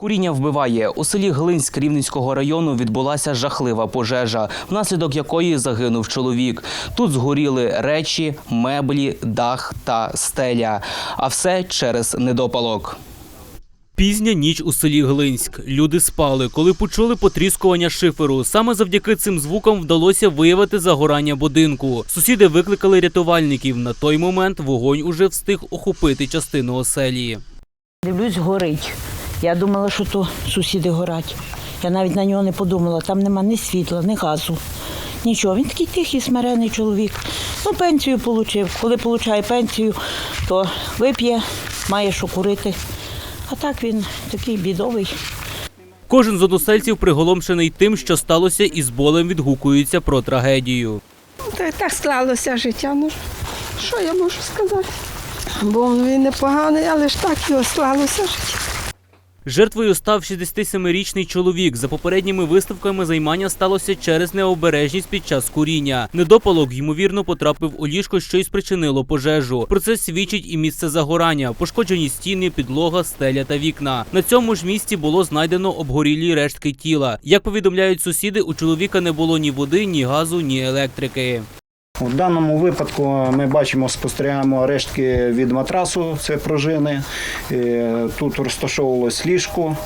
Куріння вбиває. У селі Глинськ Рівненського району відбулася жахлива пожежа, внаслідок якої загинув чоловік. Тут згоріли речі, меблі, дах та стеля. А все через недопалок. Пізня ніч у селі Глинськ. Люди спали, коли почули потріскування шиферу. Саме завдяки цим звукам вдалося виявити загорання будинку. Сусіди викликали рятувальників. На той момент вогонь уже встиг охопити частину оселі. Дивлюсь, горить. Я думала, що то сусіди горять. Я навіть на нього не подумала. Там нема ні світла, ні газу. Нічого. Він такий тихий, смирений чоловік. Ну, пенсію отримав. Коли отримує пенсію, то вип'є, має що курити. А так він такий бідовий. Кожен з односельців приголомшений тим, що сталося, і з болем відгукується про трагедію. Так склалося життя. Ну, що я можу сказати? Бо він непоганий, але ж так його склалося життя. Жертвою став 67-річний чоловік. За попередніми виставками займання сталося через необережність під час куріння. Недопалок ймовірно потрапив у ліжко, що й спричинило пожежу. Про це свідчить і місце загорання, пошкоджені стіни, підлога, стеля та вікна. На цьому ж місці було знайдено обгорілі рештки тіла. Як повідомляють сусіди, у чоловіка не було ні води, ні газу, ні електрики. У даному випадку ми бачимо, спостерігаємо рештки від матрасу, це пружини. Е, Тут розташовувалось ліжко.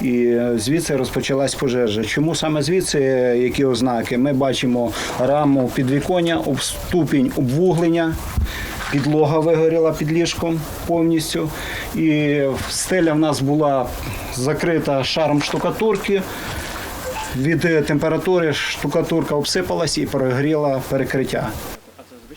І звідси розпочалась пожежа. Чому саме звідси, які ознаки? Ми бачимо раму підвіконня, ступінь обвуглення, підлога вигоріла під ліжком повністю. І стеля в нас була закрита шаром штукатурки. Від е, температури штукатурка обсипалась і прогріла перекриття.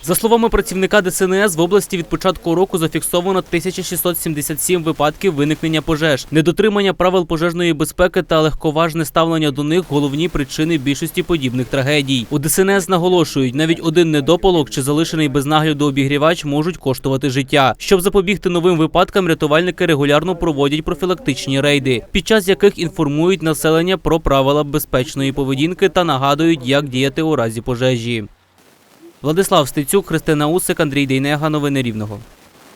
За словами працівника ДСНС, в області від початку року зафіксовано 1677 випадків виникнення пожеж. Недотримання правил пожежної безпеки та легковажне ставлення до них головні причини більшості подібних трагедій. У ДСНС наголошують, навіть один недопалок чи залишений без нагляду обігрівач можуть коштувати життя. Щоб запобігти новим випадкам, рятувальники регулярно проводять профілактичні рейди, під час яких інформують населення про правила безпечної поведінки та нагадують, як діяти у разі пожежі. Владислав Стецюк, Христина Усик, Андрій Дейнега. Новини Рівного.